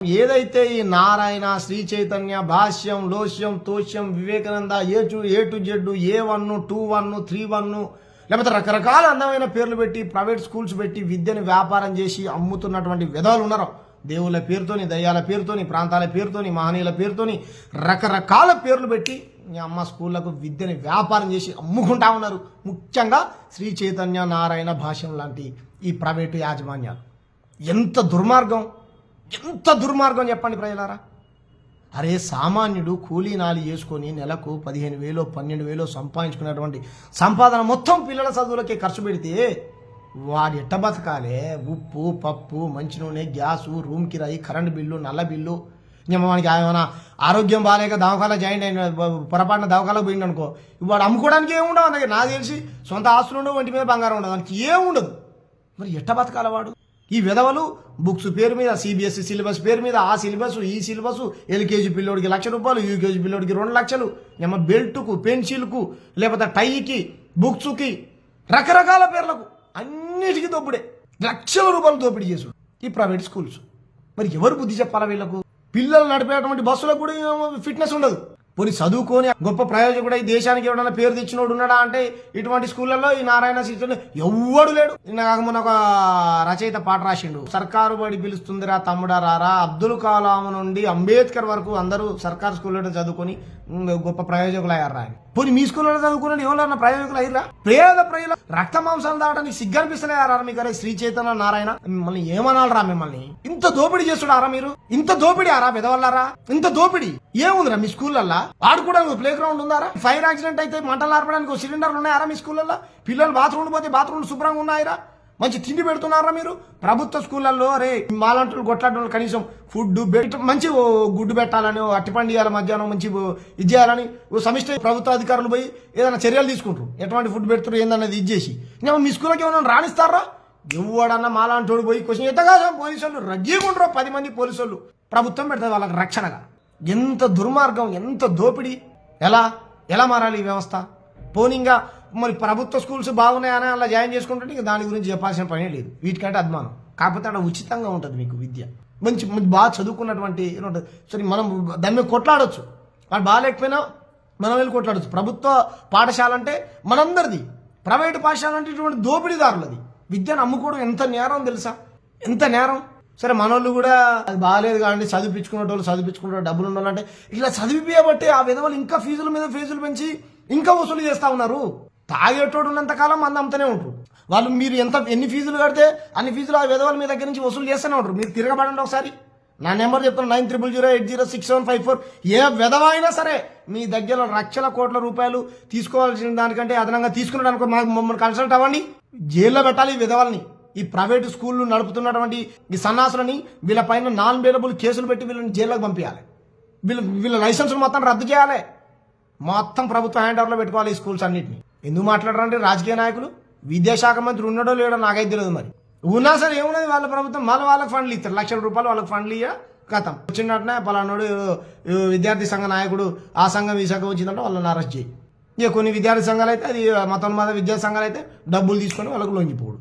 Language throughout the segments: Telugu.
ఏదైతే ఈ నారాయణ శ్రీ చైతన్య భాష్యం లోష్యం తోష్యం Vivekananda A to A to Z A one two one three one లేకపోతే రకరకాల అందమైన పేర్లు పెట్టి ప్రైవేట్ స్కూల్స్ పెట్టి విద్యను వ్యాపారం చేసి అమ్ముతున్నటువంటి విధవలు ఉన్నారు. దేవుళ్ళ పేరుతోని దయ్యాల పేరుతోని ప్రాంతాల పేరుతోని మహనీయుల పేరుతోని రకరకాల పేర్లు పెట్టి మీ అమ్మ స్కూళ్ళకు విద్యని వ్యాపారం చేసి అమ్ముకుంటా ఉన్నారు. ముఖ్యంగా శ్రీ చైతన్య నారాయణ భాష్యం లాంటి ఈ ప్రైవేటు యాజమాన్యాలు. ఎంత దుర్మార్గం! ఎంత దుర్మార్గం చెప్పండి ప్రజలారా? అరే సామాన్యుడు కూలీ నాలి చేసుకొని నెలకు పదిహేను వేలు పన్నెండు వేలు సంపాదించుకున్నటువంటి సంపాదన మొత్తం పిల్లల చదువులకే ఖర్చు పెడితే వాడు ఎట్ట బతకాలే? ఉప్పు పప్పు మంచి నూనె గ్యాసు రూమ్ కిరాయి కరెంటు బిల్లు నల్ల బిల్లు. ఇంకా మనకి ఏమైనా ఆరోగ్యం బాగాలేక దవాఖాన జాయిన్ అయిన పొరపాటున దవాఖాలకు పోయింది అనుకో వాడు అమ్ముకోవడానికి ఏముండవు అందుకే నాకు తెలిసి సొంత ఆస్తులు ఉండవు వంటి మీద బంగారం ఉండదు. దానికి ఏముండదు. మరి ఎట్ట బతకాల వాడు? ఈ విధవలు బుక్స్ పేరు మీద సిబిఎస్ఈ సిలబస్ పేరు మీద ఆ సిలబస్ ఈ సిలబస్ ఎల్కేజీ పిల్లోడికి లక్ష రూపాయలు యూకేజీ పిల్లోడికి రెండు లక్షలు ఏమో బెల్ట్కు పెన్సిల్కు లేకపోతే టైకి బుక్స్కి రకరకాల పేర్లకు అన్నిటికీ దోపిడే లక్షల రూపాయలు దోపిడీ చేసుడు. ఈ ప్రైవేట్ స్కూల్స్. మరి ఎవరు బుద్ధి చెప్పాలా వీళ్ళకు? పిల్లలు నడిపేటువంటి బస్సులకు కూడా ఫిట్నెస్ ఉండదు. పోనీ చదువుకొని గొప్ప ప్రయోజకుడు ఈ దేశానికి ఎవడన్నా పేరు తెచ్చినోడు ఉన్నాడా అంటే ఇటువంటి స్కూళ్ళల్లో ఈ నారాయణ శిక్షణ ఎవ్వడు లేడు. నిన్న కాక మొన్న ఒక రచయిత పాట రాసిండు. సర్కారు బడి పిలుస్తుందిరా తమ్ముడా రారా. అబ్దుల్ కలాం నుండి అంబేద్కర్ వరకు అందరూ సర్కారు స్కూల్లో చదువుకొని గొప్ప ప్రయోజకులు అయ్యారా అని. పోనీ మీ స్కూల్లో చదువుకున్నాడు ఎవరన్నా ప్రయోజకులు అయ్యారా పేద ప్రజల రక్త మాంసాలు దాటానికి సిగ్గనిపిస్తలేరా మీకు అరే శ్రీ చైతన్య నారాయణ? మిమ్మల్ని ఏమనాలరా మిమ్మల్ని? ఇంత దోపిడీ చేస్తున్నారా మీరు? ఇంత దోపిడీ ఆరా పెదవల్లారా? ఇంత దోపిడీ? ఏముందిరా మీ స్కూళ్ళల్లో? ఆడుకోవడానికి ప్లే గ్రౌండ్ ఉందారా? ఫైర్ యాక్సిడెంట్ అయితే మంటలు ఆర్పడానికి ఒక సిలిండర్లు ఉన్నాయారా మీ స్కూళ్ళల్లో? పిల్లలు బాత్రూమ్ పోతే బాత్రూమ్లు శుభ్రంగా ఉన్నాయరా? మంచి తిండి పెడుతున్నారా మీరు? ప్రభుత్వ స్కూళ్ళల్లో రే మాలంటలు కొట్లాడటం కనీసం ఫుడ్ బెట్ మంచి గుడ్డు పెట్టాలని అట్టిపండి ఇవ్వాలి మధ్యాహ్నం మంచి ఇది చేయాలని సమిష్ట ప్రభుత్వ అధికారులు పోయి ఏదైనా చర్యలు తీసుకుంటారు. ఎటువంటి ఫుడ్ పెడుతారు ఏందన్నది ఇది చేసి. ఇంకా మీ స్కూల్కి ఏమైనా రాణిస్తారా? ఎవడన్నా మాలాంటోడు పోయి క్వశ్చన్ ఎత్తగా పోలీసు వాళ్ళు ఉండరు పది మంది పోలీసు వాళ్ళు ప్రభుత్వం పెడతారు వాళ్ళకి రక్షణగా. ఎంత దుర్మార్గం ఎంత దోపిడీ? ఎలా? ఎలా మారాలి ఈ వ్యవస్థ? పోనీగా మరి ప్రభుత్వ స్కూల్స్ బాగున్నాయని అలా జాయిన్ చేసుకుంటుంటే ఇంకా దాని గురించి చెప్పాల్సిన పనే లేదు. వీటికంటే అద్మానం. కాకపోతే అక్కడ ఉచితంగా ఉంటుంది మీకు విద్య. మంచి మంచి బాగా చదువుకున్నటువంటి సరే మనం దాని మీద కొట్లాడొచ్చు. వాడు బాగాలేకపోయినా మనం వెళ్ళి కొట్లాడొచ్చు. ప్రభుత్వ పాఠశాల అంటే మనందరిది. ప్రైవేట్ పాఠశాల అంటే ఇటువంటి దోపిడీదారులది. విద్యను అమ్ముకోవడం ఎంత నేరం తెలుసా? ఎంత నేరం? సరే మనోళ్ళు కూడా అది బాగాలేదు కానీ చదివించుకునే వాళ్ళు చదివించుకునే డబ్బులు ఉండాలంటే ఇట్లా చదివిపోయబట్టి ఆ విధవలు ఇంకా ఫీజుల మీద ఫీజులు పెంచి ఇంకా వసూలు చేస్తా ఉన్నారు. తాగేటోడు ఉన్నంతకాలం మంది అమ్ముతూనే ఉంటారు వాళ్ళు మీరు ఎంత ఎన్ని ఫీజులు కడితే అన్ని ఫీజులు ఆ విధవల మీ దగ్గర నుంచి వసూలు చేస్తూనే ఉంటారు. మీరు తిరగబడండి ఒకసారి. నా నెంబర్ చెప్తాను nine triple zero eight zero six seven five four. ఏ విధవ అయినా సరే మీ దగ్గర లక్షల కోట్ల రూపాయలు తీసుకోవాల్సిన దానికంటే అదనంగా తీసుకున్నాడు మాకు మమ్మల్ని కన్సల్ట్ అవ్వండి. జైల్లో పెట్టాలి ఈ విధవల్ని. ఈ ప్రైవేట్ స్కూళ్ళు నడుపుతున్నటువంటి ఈ సన్నాసులని వీళ్ళ పైన నాన్ వేలబుల్ కేసులు పెట్టి వీళ్ళని జైల్లోకి పంపించాలి వీళ్ళ వీళ్ళ లైసెన్సులు మొత్తం రద్దు చేయాలి. మొత్తం ప్రభుత్వ హ్యాండ్ ఓవర్లో పెట్టుకోవాలి ఈ స్కూల్స్ అన్నింటినీ. ఎందుకు మాట్లాడారంటే రాజకీయ నాయకులు? విద్యాశాఖ మంత్రి ఉన్నాడో లేడో నాకైతే తెలియదు మరి. ఉన్నా సరే ఏమున్నది వాళ్ళ ప్రభుత్వం? మళ్ళీ వాళ్ళకి ఫండ్లు ఇస్తారు. లక్షల రూపాయలు వాళ్ళకి ఫండ్లు ఇయ్య గతం వచ్చినట్టునే పలానాడు విద్యార్థి సంఘ నాయకుడు ఆ సంఘం ఈ సంఘం వచ్చిందంటే వాళ్ళని అరెస్ట్ చేయి. ఇక కొన్ని విద్యార్థి సంఘాలు అయితే అది మతం మత విద్యా సంఘాలు అయితే డబ్బులు తీసుకొని వాళ్ళకు లొంగిపోడు.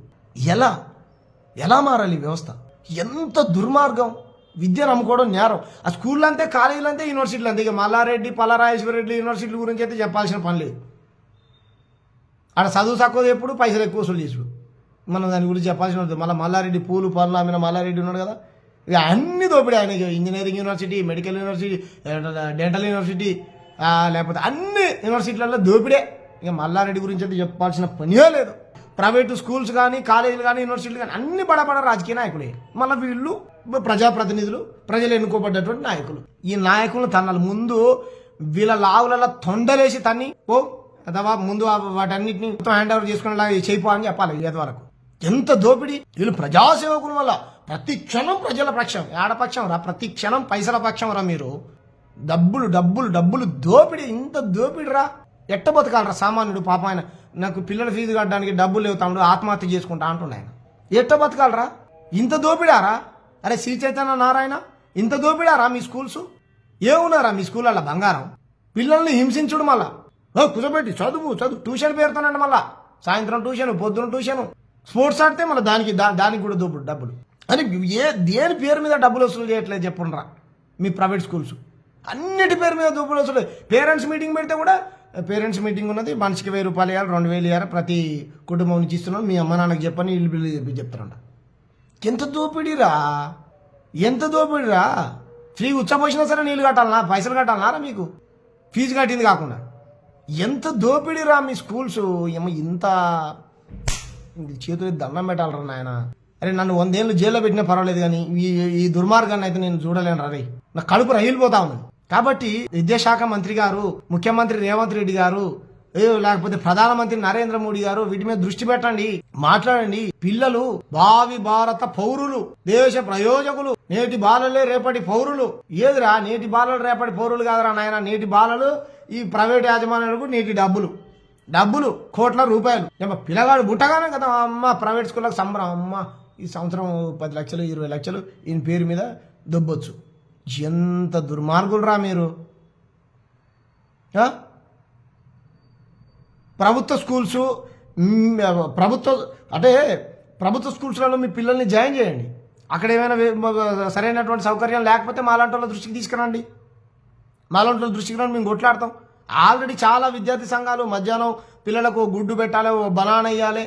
ఎలా? ఎలా మారాలి ఈ వ్యవస్థ? ఎంత దుర్మార్గం? విద్యను అమ్ముకోవడం నేరం. ఆ స్కూళ్ళు అంతే కాలేజీలు అంతే యూనివర్సిటీలు అంతే ఇక మల్లారెడ్డి పల్లారాజేశ్వర రెడ్డి యూనివర్సిటీల గురించి అయితే చెప్పాల్సిన పని లేదు. ఆడ చదువు తక్కువ ఎప్పుడు పైసలు ఎక్కువ వసూలు చేసుడు మనం దాని గురించి చెప్పాల్సిన ఉంటుంది మళ్ళీ మల్లారెడ్డి పూలు పనులు ఆమె మల్లారెడ్డి ఉన్నాడు కదా. ఇక అన్ని దోపిడీ ఆయన engineering university medical university dental university లేకపోతే అన్ని యూనివర్సిటీలలో దోపిడే. ఇక మల్లారెడ్డి గురించి అయితే చెప్పాల్సిన పనియో లేదు. ప్రైవేటు స్కూల్స్ కానీ కాలేజీలు కానీ యూనివర్సిటీలు కానీ అన్ని బడబడ రాజకీయ నాయకులే. మళ్ళీ వీళ్ళు ప్రజాప్రతినిధులు ప్రజలు ఎన్నుకోబడ్డటువంటి నాయకులు. ఈ నాయకులు తన్నాలి. ముందు వీళ్ళ లావులలో తొండలేసి తన్ని ఓ అదవా ముందు వాటన్నిటిని మొత్తం హ్యాండ్ ఓవర్ చేసుకునేలా చేయిపో అని చెప్పాలి ఇది వరకు. ఎంత దోపిడీ! వీళ్ళు ప్రజాసేవకుల వల్ల ప్రతి క్షణం ప్రజల పక్షం ఆడపక్షం రా? ప్రతి క్షణం పైసల పక్షం రా మీరు. డబ్బులు డబ్బులు డబ్బులు దోపిడీ! ఇంత దోపిడి రా! ఎట్ట బతకాలరా సామాన్యుడు పాప ఆయన? నాకు పిల్లల ఫీజు కట్టడానికి డబ్బులు లేవు తమ్ముడు ఆత్మహత్య చేసుకుంటా అంటున్నా ఆయన. ఎట్ట బతకాలరా? ఇంత దోపిడారా? అరే శ్రీ చైతన్య నారాయణ ఇంత దోపిడారా మీ స్కూల్స్? ఏమున్నారా మీ స్కూళ్ళల్లో బంగారం? పిల్లల్ని హింసించుడు మళ్ళా? ఓ కుదపెట్టి చదువు చదువు ట్యూషన్ పేరుతానండి మళ్ళా. సాయంత్రం ట్యూషన్ పొద్దున ట్యూషన్. స్పోర్ట్స్ ఆడితే మళ్ళీ దానికి దా- దానికి కూడా దోపుడు డబ్బులు. అని ఏ దేని పేరు మీద డబ్బులు వసూలు చేయట్లేదు చెప్పుండ్రా మీ ప్రైవేట్ స్కూల్స్? అన్నిటి పేరు మీద దోపుడు వసూలు. పేరెంట్స్ మీటింగ్ పెడితే కూడా పేరెంట్స్ మీటింగ్ ఉన్నది మనిషికి వెయ్యి రూపాయలు ఇవ్వాలి రెండు వేలు ఇవ్వాలి ప్రతి కుటుంబం నుంచి ఇస్తున్నాం మీ అమ్మ నాన్నకి చెప్పని ఇల్లు బిల్లు చెప్పి చెప్తారంట. ఎంత దోపిడీరా? ఎంత దోపిడీరా? ఫ్రీ ఉచ్చపోసినా సరే నీళ్ళు కట్టాలనా? పైసలు కట్టాలనారా మీకు? ఫీజు కట్టింది కాకుండా. ఎంత దోపిడీరా మీ స్కూల్స్? ఏమో ఇంత చేతులు దండం పెట్టాలరా నాయన. అరే నన్ను వందేళ్ళు జైల్లో పెట్టినా పర్వాలేదు కానీ ఈ ఈ దుర్మార్గాన్ని అయితే నేను చూడలేను రే. నా కడుపు రగిలిపోతా ఉంది. కాబట్టి విద్యాశాఖ మంత్రి గారు ముఖ్యమంత్రి రేవంత్ రెడ్డి గారు లేకపోతే ప్రధానమంత్రి నరేంద్ర మోడీ గారు వీటి మీద దృష్టి పెట్టండి మాట్లాడండి. పిల్లలు భావి భారత పౌరులు దేశ ప్రయోజకులు నేటి బాలలే రేపటి పౌరులు. ఏదిరా నేటి బాలలు రేపటి పౌరులు కాదురా నాయన నేటి బాలలు ఈ ప్రైవేట్ యాజమాన్యాలకు నేటి డబ్బులు. డబ్బులు కోట్ల రూపాయలు. పిల్లగాడు పుట్టగానే కదా అమ్మ ప్రైవేట్ స్కూళ్ళకి సంబరం. అమ్మ ఈ సంవత్సరం పది లక్షలు ఇరవై లక్షలు ఈయన పేరు మీద దొబ్బొచ్చు. ఎంత దుర్మార్గులు మీరు? ప్రభుత్వ స్కూల్స్ ప్రభుత్వ అంటే ప్రభుత్వ స్కూల్స్లలో మీ పిల్లల్ని జాయిన్ చేయండి. అక్కడ ఏమైనా సరైనటువంటి సౌకర్యం లేకపోతే మాలాంటి వాళ్ళ దృష్టికి తీసుకురండి. మాలాంటి వాళ్ళ దృష్టికి రండి మేము కొట్లాడతాం. ఆల్రెడీ చాలా విద్యార్థి సంఘాలు మధ్యాహ్నం పిల్లలకు గుడ్డు పెట్టాలి ఓ బనానా వేయాలి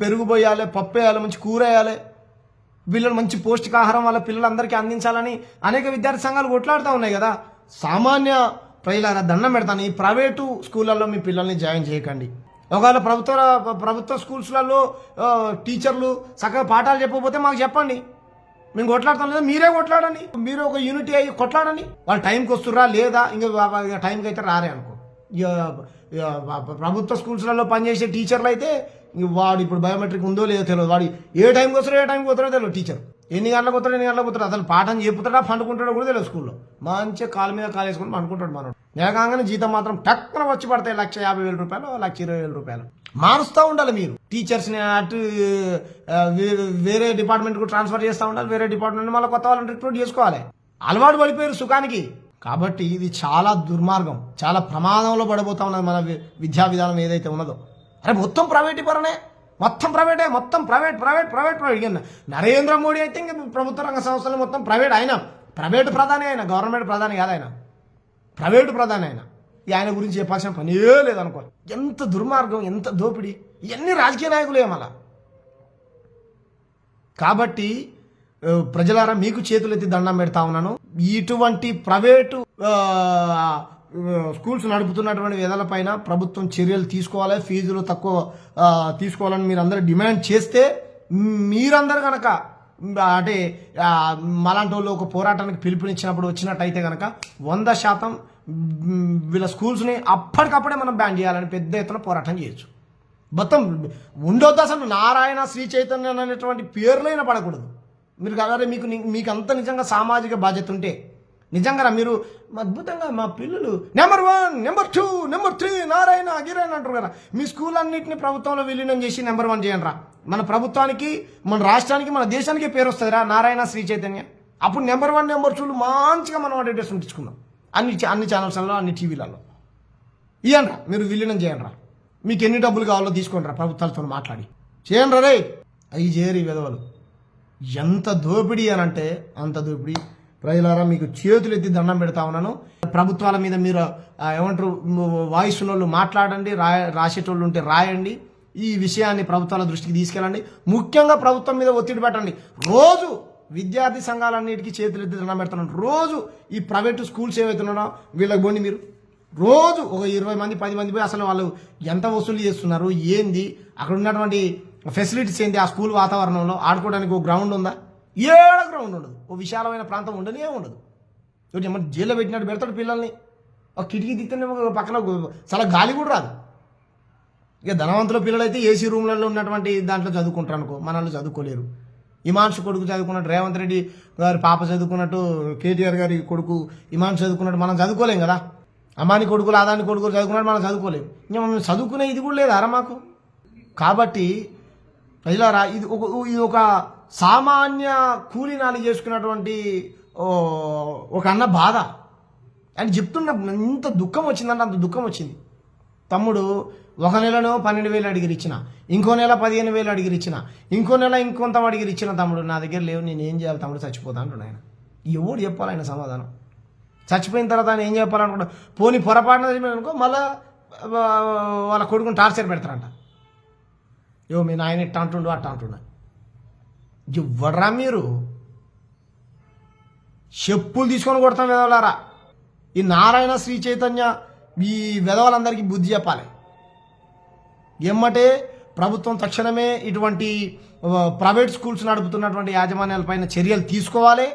పెరుగు పోయాలి పప్పు వేయాలి మంచి కూర వేయాలి. పిల్లలు మంచి పౌష్టికాహారం వాళ్ళ పిల్లలందరికీ అందించాలని అనేక విద్యార్థి సంఘాలు కొట్లాడుతూ ఉన్నాయి కదా. సామాన్య ప్రజల దండం పెడతాను. ఈ ప్రైవేటు స్కూళ్ళల్లో మీ పిల్లల్ని జాయిన్ చేయకండి. ఒకవేళ ప్రభుత్వ ప్రభుత్వ స్కూల్స్లలో టీచర్లు చక్కగా పాఠాలు చెప్పకపోతే మాకు చెప్పండి. మేము కొట్లాడతాం లేదా మీరే కొట్లాడండి. మీరు ఒక యూనిటీ అయ్యి కొట్లాడండి. వాళ్ళు టైంకి వస్తుర్రా లేదా? ఇంకా టైంకి అయితే రారే అనుకో. ప్రభుత్వ స్కూల్స్లలో పనిచేసే టీచర్లు అయితే వాడు ఇప్పుడు బయోమెట్రిక్ ఉందో లేదో తెలియదు వాడు ఏ టైంకి వస్తాడో ఏ టైంకి పోతాడో తెలియదు టీచర్. ఎన్ని గంటలకు వస్తాడో ఎన్ని గంటలకు పోతాడు అసలు పాఠం చెప్పుతాడా పండుకుంటాడో కూడా తెలియదు స్కూల్లో. మంచిగా కాలు మీద కాలు వేసుకొని పండుకుంటాడు మనోడు. నెల జీతం మాత్రం టక్కున వచ్చి పడతాయి లక్ష యాభై వేల రూపాయలు లక్ష ఇరవై వేల రూపాయలు. మారుస్తూ ఉండాలి మీరు. టీచర్స్ని అటు వేరే డిపార్ట్మెంట్కు ట్రాన్స్ఫర్ చేస్తూ ఉండాలి వేరే డిపార్ట్మెంట్ మళ్ళీ కొత్త వాళ్ళని రిక్రూట్ చేసుకోవాలి. అలవాటు పడిపోయారు సుఖానికి. కాబట్టి ఇది చాలా దుర్మార్గం చాలా ప్రమాదంలో పడబోతా ఉన్నది మన విద్యా విధానం ఏదైతే ఉన్నదో. అరే మొత్తం ప్రైవేటీకరణే మొత్తం ప్రైవేటే మొత్తం ప్రైవేట్ ప్రైవేట్ ప్రైవేట్ ప్రైవేట్. ఇక నరేంద్ర మోడీ అయితే ఇంక ప్రభుత్వ రంగ సంస్థలు మొత్తం ప్రైవేట్ ఆయన ప్రైవేట్ ప్రధాని ఆయన గవర్నమెంట్ ప్రధాని కాదు ఆయన. ప్రైవేటు ప్రధాని ఆయన ఈ ఆయన గురించి చెప్పాల్సిన పనే లేదనుకో. ఎంత దుర్మార్గం ఎంత దోపిడీ. ఇవన్నీ రాజకీయ నాయకులే మళ్ళా. కాబట్టి ప్రజలారా మీకు చేతులెత్తి దండం పెడతా ఉన్నాను. ఇటువంటి ప్రైవేటు స్కూల్స్ నడుపుతున్నటువంటి విధాలపైన ప్రభుత్వం చర్యలు తీసుకోవాలి ఫీజులు తక్కువ తీసుకోవాలని మీరు అందరూ డిమాండ్ చేస్తే మీరందరూ కనుక అంటే మలాంటి వాళ్ళు ఒక పోరాటానికి పిలుపునిచ్చినప్పుడు వచ్చినట్టయితే కనుక వంద శాతం వీళ్ళ స్కూల్స్ని అప్పటికప్పుడే మనం బ్యాన్ చేయాలని పెద్ద ఎత్తున పోరాటం చేయొచ్చు. మొత్తం ఉండొద్దు అసలు నారాయణ శ్రీ చైతన్య అనేటువంటి పేర్లైనా పడకూడదు. మీరు కదా మీకు మీకు అంత నిజంగా సామాజిక బాధ్యత ఉంటే నిజంగా మీరు? అద్భుతంగా మా పిల్లలు. Number one number two number three Narayana గిరాయణ అంటారు కదా. మీ స్కూల్ అన్నింటినీ ప్రభుత్వంలో విలీనం చేసి నెంబర్ వన్ చేయండి రా మన ప్రభుత్వానికి మన రాష్ట్రానికి మన దేశానికి పేరు వస్తుందిరా నారాయణ శ్రీ చైతన్య. అప్పుడు నెంబర్ వన్ నెంబర్ టూలు మంచిగా మనం అడ్వర్టైజ్ ఉంచుకుందాం అన్ని అన్ని ఛానల్స్లలో అన్ని టీవీలలో. ఇవ్వండి రా మీరు విలీనం చేయండి రా మీకు ఎన్ని డబ్బులు కావాలో తీసుకోండి రా ప్రభుత్వాలతో మాట్లాడి. చేయండి రా రే అవి చేయరు ఈ విధవలు ఎంత దోపిడీ అని అంటే అంత దోపిడీ. ప్రజలారా మీకు చేతులు ఎత్తి దండం పెడతా ఉన్నాను. ప్రభుత్వాల మీద మీరు ఏమంటారు వాయిస్ ఉన్నోళ్ళు మాట్లాడండి రా రాసేటోళ్ళు ఉంటే రాయండి. ఈ విషయాన్ని ప్రభుత్వాల దృష్టికి తీసుకెళ్ళండి. ముఖ్యంగా ప్రభుత్వం మీద ఒత్తిడి పెట్టండి. రోజు విద్యార్థి సంఘాలన్నిటికీ చేతులు ఎత్తి దండం పెడుతున్నాను. రోజు ఈ ప్రైవేటు స్కూల్స్ ఏవైతే వీళ్ళకి పోండి మీరు. రోజు ఒక ఇరవై మంది పది మంది పోయి అసలు వాళ్ళు ఎంత వసూలు చేస్తున్నారు ఏంది? అక్కడ ఉన్నటువంటి ఫెసిలిటీస్ ఏంది ఆ స్కూల్ వాతావరణంలో ఆడుకోవడానికి ఒక గ్రౌండ్ ఉందా? ఏడ గ్రౌండ్ ఉండదు ఓ విశాలమైన ప్రాంతం ఉండనే ఉండదు. ఒకటి ఏమన్నా జైల్లో పెట్టినట్టు పెడతాడు పిల్లల్ని. ఒక కిటికీ తిత్తేనే పక్కన చాలా గాలి కూడా రాదు. ఇక ధనవంతుల పిల్లలైతే ఏసీ రూమ్లలో ఉన్నటువంటి దాంట్లో చదువుకుంటారు అనుకో మనల్ని చదువుకోలేరు. ఇమాన్షు కొడుకు చదువుకున్నట్టు రేవంత్ రెడ్డి గారి పాప చదువుకున్నట్టు కేటీఆర్ గారి కొడుకు ఇమాన్ చదువుకున్నట్టు మనం చదువుకోలేం కదా. అమ్మాని కొడుకులు ఆదాని కొడుకులు చదువుకున్నట్టు మనం చదువుకోలేం. ఇంకా మనం చదువుకునే ఇది కూడా లేదారా మాకు? కాబట్టి ప్రజలారా ఇది ఒక ఇది ఒక సామాన్య కూలీనాలు చేసుకున్నటువంటి ఒక అన్న బాధ. అని చెప్తున్న ఇంత దుఃఖం వచ్చిందంటే అంత దుఃఖం వచ్చింది. తమ్ముడు ఒక నెలలో పన్నెండు వేలు అడిగిరి ఇచ్చిన ఇంకో నెల పదిహేను వేలు అడిగిరి ఇచ్చిన ఇంకో నెల ఇంకొంత అడిగిరి ఇచ్చిన తమ్ముడు నా దగ్గర లేవు నేను ఏం చేయాలి తమ్ముడు చచ్చిపోతా అంటున్నాడు ఆయన. ఎవడు చెప్పాలి ఆయన సమాధానం? చచ్చిపోయిన తర్వాత ఆయన ఏం చెప్పాలనుకుంటా పోనీ పొరపాటున అనుకో మళ్ళా వాళ్ళ కొడుకుని టార్చర్ పెడతారంట. యో మీ నాయన ఇట్ట అంటుండు అట్ట అంటుండ. ఇవ్వడరా మీరు? చెప్పులు తీసుకొని కొడతాం వెదవలారా. ఈ నారాయణ శ్రీ చైతన్య ఈ వెధవలందరికీ బుద్ధి చెప్పాలి. ఎమ్మటే ప్రభుత్వం తక్షణమే ఇటువంటి ప్రైవేట్ స్కూల్స్ నడుపుతున్నటువంటి యాజమాన్యాలపైన చర్యలు తీసుకోవాలి.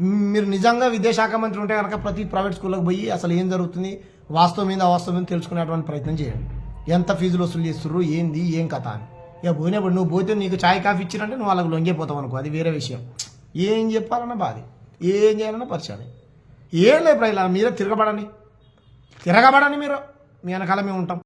మీరు నిజంగా విదేశాఖ మంత్రి ఉంటే కనుక ప్రతి ప్రైవేట్ స్కూల్లోకి పోయి అసలు ఏం జరుగుతుంది? వాస్తవం మీద అవాస్తవం మీద తెలుసుకునేటువంటి ప్రయత్నం చేయండి. ఎంత ఫీజులు వసూలు చేస్తుర్రు? ఏంది? ఏం కథ అని. ఇక పోయినప్పుడు నువ్వు పోతే నీకు చాయ్ కాఫీ ఇచ్చిరంటే నువ్వు వాళ్ళకు లొంగిపోతావు అనుకో. అది వేరే విషయం. ఏం చెప్పాలన్నా బాధ. ఏం చేయాలన్నా పరిచయాలి. ఏం లేదు ప్రజల మీరే తిరగబడని తిరగబడని మీరు. మీ వెనకాల మేము ఉంటాం.